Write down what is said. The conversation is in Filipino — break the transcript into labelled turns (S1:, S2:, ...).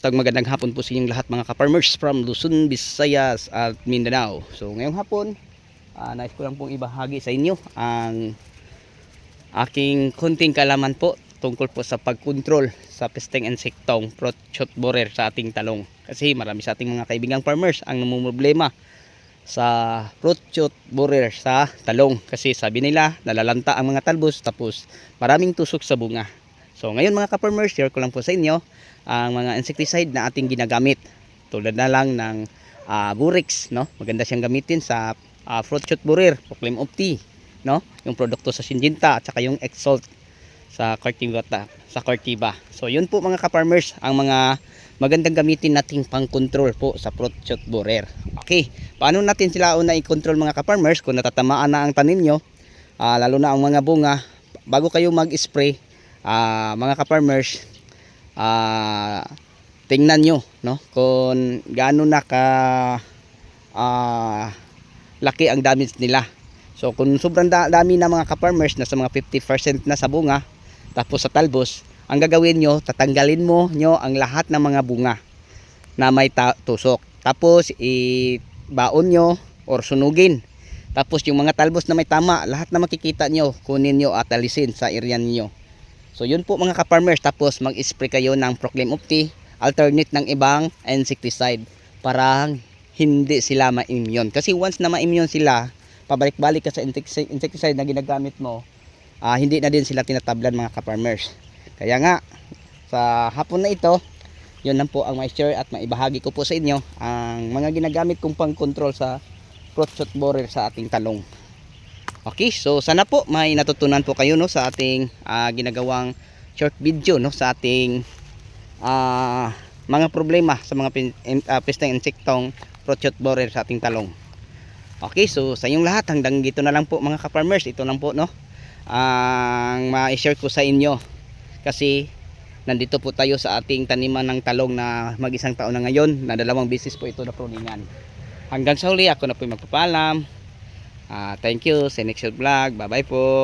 S1: Basta magandang hapon po sa inyong lahat mga ka-farmers from Luzon, Visayas at Mindanao. So ngayong hapon, uh, nais ko lang pong ibahagi sa inyo ang aking kunting kalaman po tungkol po sa pagkontrol sa pesteng insektong prochot borer sa ating talong. Kasi marami sa ating mga kaibigang farmers ang namumroblema sa prochot borer sa talong. Kasi sabi nila, nalalanta ang mga talbos tapos maraming tusok sa bunga. So ngayon mga ka-farmers, share ko lang po sa inyo ang mga insecticide na ating ginagamit. Tulad na lang ng uh, Burex, no? Maganda siyang gamitin sa uh, fruit shot borer, Proclaim Opti, no? Yung produkto sa Syngenta at saka yung Exalt sa Cartiva, sa Cartiva. So yun po mga ka-farmers, ang mga magandang gamitin nating pang-control po sa fruit shot borer. Okay, paano natin sila una i-control mga ka-farmers kung natatamaan na ang tanim nyo, uh, lalo na ang mga bunga, bago kayo mag-spray, uh, mga ka-farmers, ah tingnan nyo no? Kung gaano na ka ah laki ang damage nila. So kung sobrang da- dami na mga ka-farmers na sa mga 50% na sa bunga tapos sa talbos ang gagawin nyo tatanggalin mo nyo ang lahat ng mga bunga na may tusok. Tapos i-baon nyo or sunugin. Tapos yung mga talbos na may tama lahat na makikita nyo kunin nyo at alisin sa area niyo So yun po mga ka-farmers tapos mag-spray kayo ng Proclaim Opti alternate ng ibang insecticide para hindi sila ma-immune. Kasi once na ma-immune sila, pabalik-balik ka sa insecticide, na ginagamit mo, uh, hindi na din sila tinatablan mga ka-farmers. Kaya nga, sa hapon na ito, yun lang po ang may share at maibahagi ko po sa inyo ang mga ginagamit kong pang-control sa fruit borer sa ating talong. Okay, so sana po may natutunan po kayo no sa ating uh, ginagawang short video no sa ating uh, mga problema sa mga pin, uh, pesteng insektong prochot borer sa ating talong. Okay, so sa inyong lahat hanggang dito na lang po mga ka-farmers, ito lang po no ang uh, ma-share ko sa inyo kasi nandito po tayo sa ating taniman ng talong na mag-isang taon na ngayon na dalawang business po ito na pruningan. Hanggang sa huli ako na po magpapalam. Uh, thank you sa next vlog. Bye bye po.